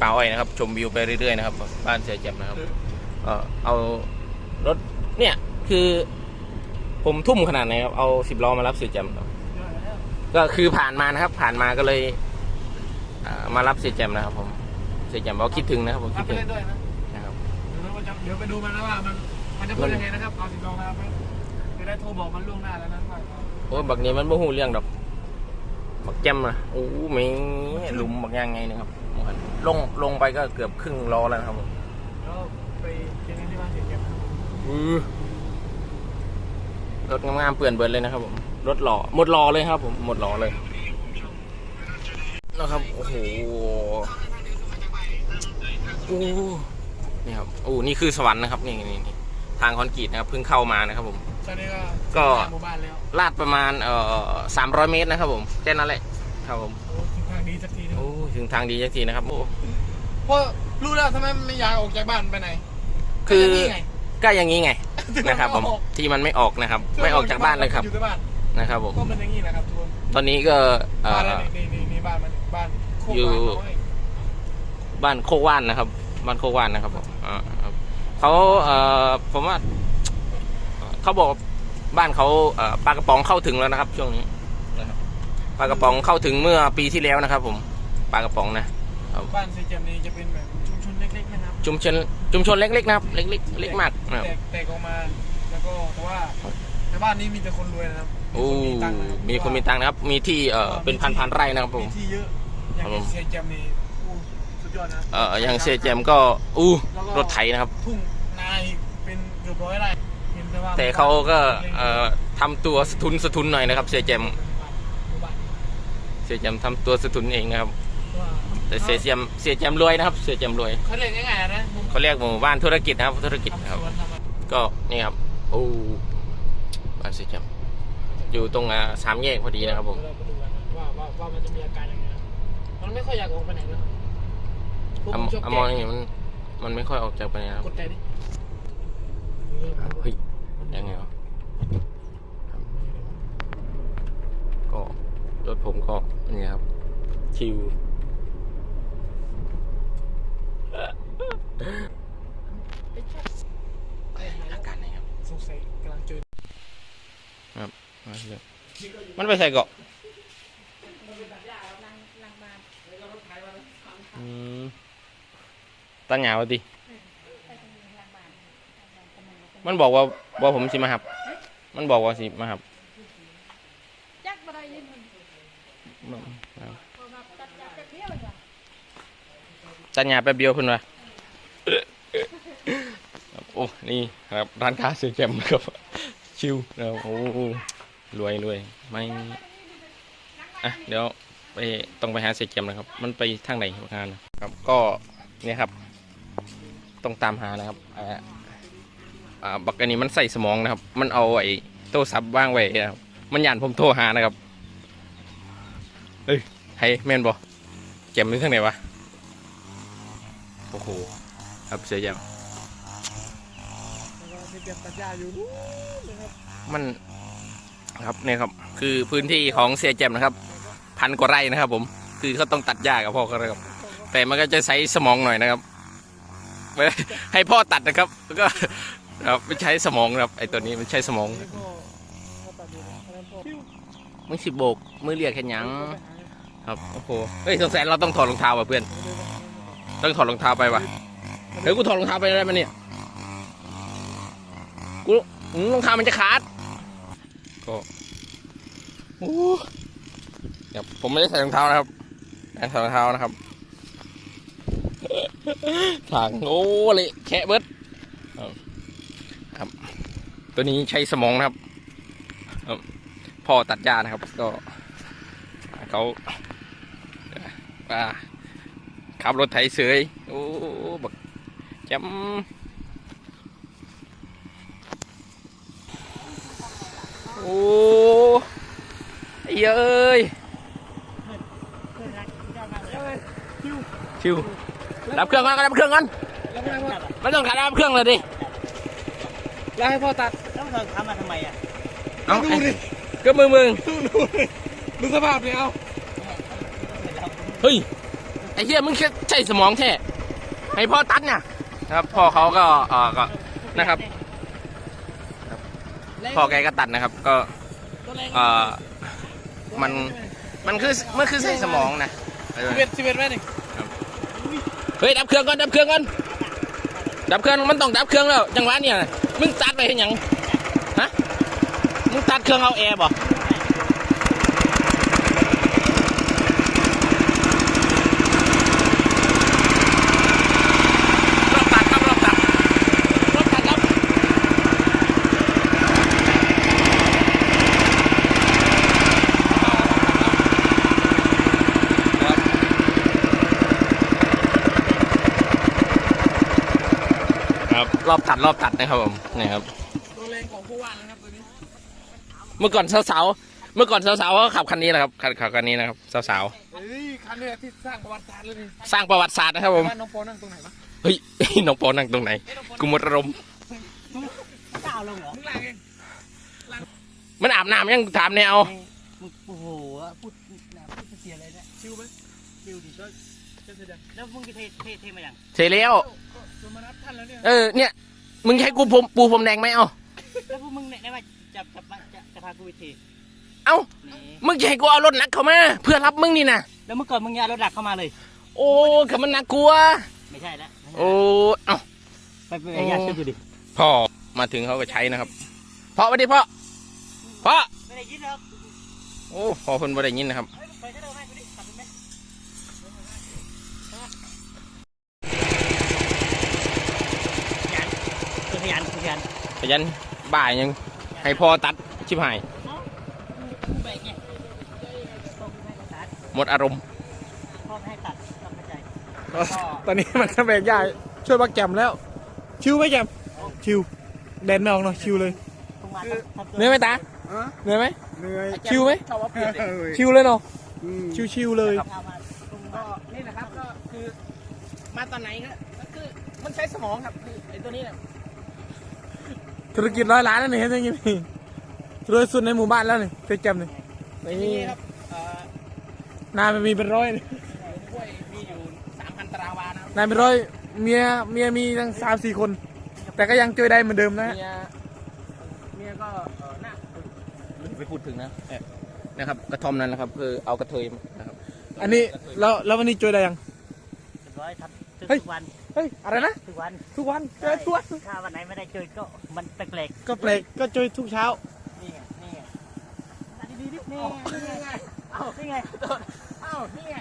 มีป่าอ้อยนะครับ ชมวิวไปเรื่อยๆนะครับ บ้านเสียแจ่มนะครับเอ่อเอารถเนี่ยคือ ผมทุ่มขนาดไหนครับเอาสิบล้อมารับเสียแจ่มครับก็คือผ่านมานะครับ ผ่านมาก็เลยเอ่อมารับเสียแจ่มนะครับ ผมเสียแจ่มบอกคิดถึงนะครับผมรัคิบดไปถึงเล่นด้วยนะนะครับ เดี๋ยวเราจะเดี๋ยวไปดูมันนะว่ามันมันจะพูดยังไงนะครับเอาสิบลองนะครับจะได้โทรบอกมันล่วงหน้าแล้วนะว่าโอ้ยบักนี้มันบ่หูเรื่องดอก บักแจ่มนะโอ้ไม่หลุมบักยังไงนะครับ ลงลงไปก็เกือบครึ่งล้อแล้วนะครับผมแล้วไปเจอกันที่บ้านเสียเก็บอือรถงามๆเปื่อนเบิร์นเลยนะครับผมรถหล่อหมดหล่อเลยครับ ผมหมดหล่อเลยนะครับโอ้โหโอ้นี่ครับโอ้นี่คือสวรรค์นะครับนี่นี่นี่ทางคอนกรีตนะครับเพิ่งเข้ามานะครับผมตอนนี้ก็ก็หมู่บ้านแล้วลาดประมาณเอ่อสามร้อยเมตรนะครับผมแค่นั้นแหละครับผม ถึงทางดีสักทีนะครับโอ้เพราะรู้แล้วทำไมไม่อยากออกจากบ้านไปไหนคือก็ย่างนี้ไงก็อย่างนี้ไงที่นะครับผมไออกที่มันไม่ออกนะครับ ไม่ออกจากบ้านเลยครับอยู่ที่บ้านนะครับผมก็มันอย่างนี้นะครับทุกคนตอนนี้ก็เอ่บ้านอนี่นี่นี่บ้านมันบ้านโคกอยู่บ้านน้อยบ้านโคกว่านนะครับ บ้านโคกว่านนะครับผมอ่าครับเขาเอ่อผมว่าเขาบอกบ้านเขาเอ่อปลากระป๋องเข้าถึงแล้วนะครับ ช่วงนี้นะครับปลากระป๋องเข้าถึงเมื่อปีที่แล้วนะครับ ผม ปลากระป๋องนะบ้านเซเจมนี่จะเป็นแบบชุมชนเล็กๆนะครับชุมชนชุมชนเล็กๆนะครับ เล็กๆเล็กมากนะครับแตกแตกออกมาแล้วก็แต่ว่าในบ้านนี้มีแต่คนรวยนะครับโอ้ตังค์นะครับมีคนมีตังค์นะครับ มีที่เอ่อเป็นพันพันๆไร่นะครับผมมีที่เยอะอย่างครับผมเซเจมนี่อู้สุดยอดนะเอ่ออย่างเซเจมก็อู้รถไถนะครับทุ่งนาอีกเป็นเกือบร้อยไร่เห็นแต่ว่าแต่เขาก็เอ่อทำตัวสะทุนสะทุนหน่อยนะครับเซเจมหมู่บ้านเซเจมทำตัวสะทุนเองนะครับว่า แต่เซเจมเซเจมรวยนะครับเซเจมรวยเขาเรียกง่ายๆนะมุมเขาเรียกหมู่บ้านธุรกิจนะครับ ธุรกิจทำครับสวนทำอะไรก็นี่ครับโอ้บ้านเซเจมอยู่ตรงอ่าสามแยกพอดีนะครับผมเดี๋ยวเราไปดูกันนะว่าว่าว่ามันจะมีอาการยังไงนะมันไม่ค่อยอยากออกไปไหนแล้วพวกอผมชอบอแกมอล้นงนี่มันมันไม่ค่อยออกจากไปไหนนะครับกดใจดิเฮ้ยยังไงวะก็รถผมก็นี่ครับชิว อาการไหนครับ สงสัยกำลังเจอ มันไปใส่เกาะตันหยาวะดิมันบอกว่าว่าผมสิมาหับ มันบอกว่าสิมาหับจักบ่ได้ยินมันจักจักเดียวเลยว่ะตันยาแป๊บเดียวคุณวะครับโอ้ นี่ครับ ร้านค้าซื้อแกมครับ ชิวนะโอ้ รวยรวยไม่อะเดี๋ยวไปต้องไปหาเศษเกมนะครับ มันไปทางไหนงานครับก็เนี่ยครับ ต้องตามหานะครับอ่าอ่าบักอันนี้มันใส่สมองนะครับ มันเอาไอ้โทรศัพท์ว่างไว้นะครับมันยานผมโทรหานะครับเฮ้ยให้แม่นบ่เกมอยู่ทางไหนวะโอ้โหครับเสียยังแล้วก็มีเตรียมตัดหญ้าอยู่นู้นนะ ครับมันครับเนี่ยครับ คือพื้นที่ของเสียแจมนะครับ พันกว่าไร่นะครับผม คือเขาต้องตัดหญ้ากับพ่อเขานะครับ แต่มันก็จะใช้สมองหน่อยนะครับไม่ให้พ่อตัดนะครับแล้วก็ครับไม่ใช้สมองนะครับไอ้ตัวนี้มันใช้สมองนี่ก็ก็ตัดอยู่นะอันนั้นพอปิ้วมึงสิโบกมือเรียกแค่หยังครับโอ้โหเฮ้ยสงสัยเราต้องถอดรองเท้าว่ะเพื่อน ต้องถอดรองเท้าไปว่ะเฮ้ยกูถอดรองเท้าไปได้ไหมเนี่ยกูอืมรองเท้ามันจะขาด ก็โอ้ครับผมไม่ได้ใส่รองเท้านะครับไม่ใส่รองเท้านะครับทางโอ้เลยแคะเบิดครับครับตัวนี้ใช้สมองนะครับพ่อตัดหญ้านะครับ ก็เขาอ่าขับรถไถเสยโอ้บักจำ โอ้ไอ้เอ้ยชิวดับเครื่องก่อนดับเครื่องก่อนแล้วไม่ได้พ่อไม่ต้องขัดดับเครื่องเลยดิแล้วให้พ่อตัดแล้วเธอทำมาทำไมอะเอาดูดิก็มือมึงดูดูดิดูสภาพเนี่ยเอาเฮ้ยไออ้เหี้ยมึงแค่ใช้สมองแท้ให้พ่อตัดเนี่ยนะครับพ่อเขาก็เออก็นะครับ พ่อแกก็ตัดนะครับ ก็เออมันมันคือมันคือใช้สมองนะเออสิบเอ็ดสิบเอ็ดไหมนี่เฮ้ยดับเครื่องก่อนดับเครื่องก่อนดับเครื่องมันต้องดับเครื่องแล้วจังหวะเนี่ยมึงตัดไปเห็นยังฮะมึงตัดเครื่องเอาแอร์บ่รอบตัดครับรอบตัดรอบตัดครับค รับรอบตัดรอบตัดนะครับผมนี่ครับตัวแรงของผู้ว่านะครับตัวนี้เมื่อก่อนสาวๆเมื่อก่อนสาวๆเขาขับคันนี้แหละครับขับขับคันนี้นะครับสาวเฮ้ยคันนี้ที่สร้างประวัติศาสตร์เลยนี่ๆสร้างประวัติศาสตร์นะครับผมบ้านน้องโปนั่งตรงไหนวะเฮ้ยน้องปอนั่งตรงไหนกูหมดอารมณ์ก้าวลงเหรอมึงล่างเองมันอาบน้ำยังถามเนี่ยเอามึงโอ้โหพูดนะพูดเสียเลยเนี่ยชิวไหมดิวดิก็จะเสร็จยังแล้วมึงจะเทเทเทมาอย่างเสร็จแล้ว ก็จนมานับท่านแล้วเนี่ยเออเนี่ยมึงให้กูผมปูผมแดงไหมเอาแล้วพวกมึงเนี่ยได้ว่าจะจะจะจะจะพากูไปเทเอ้านี่มึงจะให้กูเอารถหนักเข้ามา เพื่อรับมึงนี่นะแล้วเมื่อก่อนมึงอย่ารถหลักเข้ามาเลย โอ้ขับมันน่ากลัว ไม่ใช่แล้วโอ้เอ้า ไปไปไปอย่าเชื่อดูดิพ่อมาถึงเขาก็ใช้นะครับพ่อไปดิพ่อพ่อไม่ได้ยินหรอกโอ้พ่อคนบ่ได้ยินนะครับเฮ้ยไปก็ได้ไหมกูดิขับไปไหม ขยันขยันขยันบ่ายยัง ให้พ่อตัดชิบหายกูแบกไงพ่อกูไม่ให้ตัดหมดอารมณ์พ่อไม่ให้ตัดต้องเข้าใจตอนนี้มันก็แบกยากช่วยบักแจมแล้ว ชิวไหมแจมชิวแดนไม่ออกเนาะชิวเลยตรงมาต้องทำตัวเหนื่อยไหมตาเหนื่อยไหมเหนื่อยชิวไหมชอบว่าเปลี่ยนชิวเลยเนาะชิวชิวๆเลยเอามาตรงก็นี่แหละครับก็คือมาตอนไหนครับก็คือมันใช้สมองครับคือไอ้ตัวนี้เนี่ย ธุรกิจร้อยล้านนั่นเองเห็นยังไงนี่รวยสุดในหมู่บ้านแล้วนี่เจ๊แจมนี่ไอ้นี่ครับเอ่อนายมันมีเป็นร้อยนี่กล้วยมีอยู่สามพันตารางวานะครับนายเป็นร้อยเมียเมียมีทั้งสามสี่คน แต่ก็ยังช่วยได้เหมือนเดิมนะเมียเมียก็เออหน้าลืมไปพูดถึงนะเอ่อนะครับกระท่อมนั้นนะครับ คือเอากระเทยมานะครับอันนี้แล้วแล้ววันนี้ช่วยได้ยังเรียบร้อยทำเฮ้ยทุกวัน เฮ้ยอะไรนะ ทุกวันทุกวันเจอทุกวันถ้าวันไหนไม่ได้เจอก็มันแปลกก็แปลกก็ช่วยทุกเช้าๆนี่ไง นี่ไงอันนี้ดีๆนี่นี่ไง เอ้านี่ไงอ้าวนี่ไง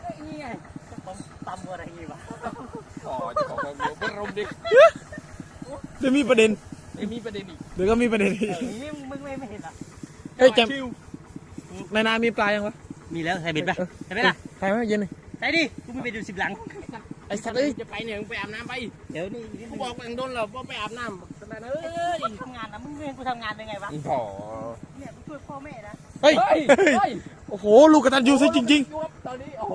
เอ้ยนี่ไงผมตำอะไรอย่างงี้วะขอจะขอความรู้บรมดิเดี๋ยวมีประเด็นไม่มีประเด็นอีกเดี๋ยวก็มีประเด็นอีกนี่มึงไม่ไม่เห็นเหรอเฮ้ยแจมในนามีปลายังวะ มีแล้วใส่เบ็ดป่ะใช่ไหมล่ะใครไหมเย็นนี่ใส่ดิ กูไม่ไปดูสิบหลัง ไอ้สัตว์เอ้ยจะไปเนี่ยมึงไปอาบน้ำไป เดี๋ยวนี่นี่กูมึงบอกไปโดนเราว่าไปอาบน้ำขนาดนั้นเอ้ยทำงานนะมึงเรียนกูทำงานได้ไงวะพอเนี่ยกูช่วยพ่อแม่นะเฮ้ยเฮ้ยเฮ้ย เฮ้ย โอ้โห ลูกกระตันยูซิจริงอยู่ครับตอนนี้โอ้โห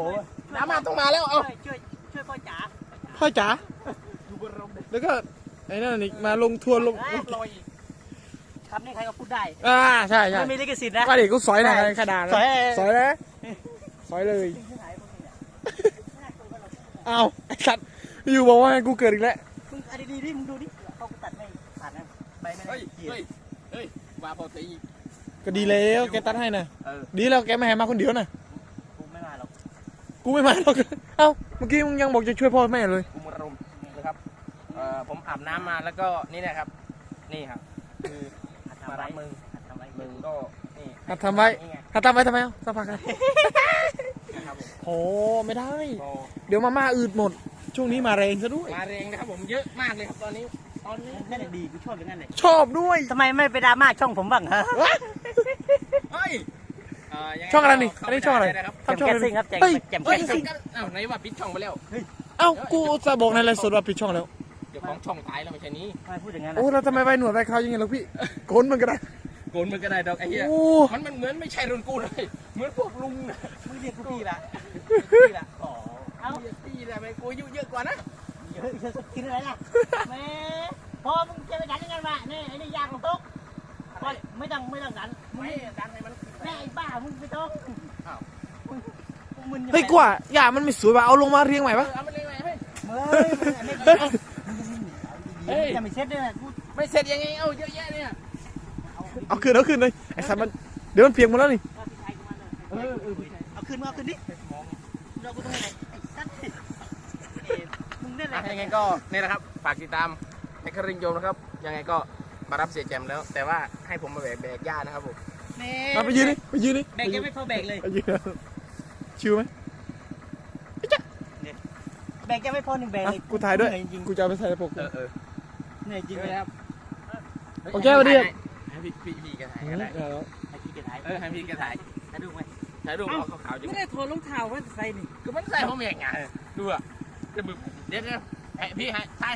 น้ำมาต้องมาแล้ว เอ้าช่วยช่วยช่วยพ่อจ๋าๆพ่อจ๋าอยู่บนรมดิแล้วก็ไอ้นั่นอีกมาลงทัวร์ลงลอยอีกคำนี้ใครก็พูดได้ อ่า ใช่ใช่ไม่มีลิขสิทธิ์นะก็เด็กกูสอยหน่อยขนาดสอยสอยนะสอยเลย อ้าวไอ้สัตว์อยู่บอกว่าให้กูเกิดอีกแล้วมึงอันดีๆดิมึงดูดิเขาตัดไม่ผ่านนะไปไม่ได้เฮ้ยเกียเฮ้ยร์เฮ้ยมาพอตีก็ดีแล้วแกตัดให้นะเออดีแล้วแกไม่ให้มาคนเดียวนะกูไม่มาหรอกกูไม่มาหรอกเอ้าเมื่อกี้มึงยังบอกจะช่วยพ่อแม่เลยกุมารมนะครับเอ่อผมอาบน้ำมาแล้วก็นี่นะครับ นี่ครับคือหัดมาทำไว้รับมึงหัดทำไว้มึงก็นี่หัดทำไว้นี่ไง หัดทำไว้ทำไมเอ้าสักพักกันนะครับผม โอ้ไม่ได้ก็เดี๋ยวมาม่าอืดหมด ช่วงนี้มาแรงซะด้วย มาแรงนะครับผมเยอะมากเลยครับตอนนี้ ตอนนี้นั่นแหละดีกูชอบอย่างนั้นเลยชอบด้วย ทำไมไม่ไปดราม่าช่องผมบ้างฮะเฮ้ยเยังงช่องอะไรนี่เข้าอันนี้ช่องอะไรด้นะครับแจมแคสซิ่งครับแจมเฮ้ยแจมแคเฮ้ยสซิ่งอ้าวไหนว่าปิดช่องไปแล้ว เอ้ากูจะบอกในไลฟ์สดว่าปิดช่องแล้ว เดี๋ยวของช่องตายแล้วไม่ใช่นี้ทำไมพูดอย่างนั้นโอ้ล่ะแล้วทำไมไปหนวดไปเขาอย่างเงี้ยล่ะพี่โกนมันก็ได้โกนมันก็ได้ดอกไอ้เหี้ยโอ้มันมันเหมือนไม่ใช่รุ่นกูเลย เหมือนพวกลุงนะมึงเรียกกูพี่ละ พี่ละอ๋อเอ้าพี่ละไปกูอายุเยอะกว่านะเยอะเยอะกินอะไรล่ะแม่พอมึงจะไปดันยังไงวะนี่ไอ้นี่ยางของตุ๊กก็ไม่ต้องไม่ต้องดันมึงไม่ดันให้มันแม่ไอ้บ้ามึงไม่ต้องอ้าวมึงมึงมึนเฮ้ยกว่าหญ้ามันไม่สวยว่ะเอาลงมาเรียงใหม่ปะเอามันเลยไหมเฮ้ยเฮ้ยอันนี้ก็เฮ้ยจะไม่เซ็ตด้วยนะกูไม่เสร็จยังไงเอาเยอะแยะเนี่ยเอาขึ้นเอาขึ้นเลยไอ้สัตว์มันเดี๋ยวมันเปียกหมดแล้วนี่เออเออเอาขึ้นมาเอาขึ้นดิ เรากูต้องไหนไอ้สัตว์เอ้ยมึงได้ไหนอะยังไงก็นี่แหละครับฝากติดตามไอ้คริงโยมนะครับ ยังไงก็มารับเสียแจมแล้ว แต่ว่าให้ผมมาแบกแบกหญ้านะครับผมแม่มาไปยืนนี่ไปยืนนี่แบกยังไม่พอแบกเลยไปยืนชิวไหมแบกยังไม่พอหนึ่งแบกอะเลยกูถ่ายด้วยเหนื่อจริงกูจะเอาไปใส่ในปกเออเออเหนื่อยจริงเจเลอยแล้วโอเคสวัสดีครับให้พี่พี่พี่แกถ่ายอืก็มได้เอาแล้วไอ้ที่แกถ่ายเออให้พี่แกถ่ายถ่ายรูปไหม ถ่ายรูปเอาขาวๆจังไม่ได้ถอดรองเท้าว่าใส่นี่ ก็มันใส่ผมเองไงดูอะจะบึกเดี๋ยวเดี๋ยวให้พี่ให้ถ่าย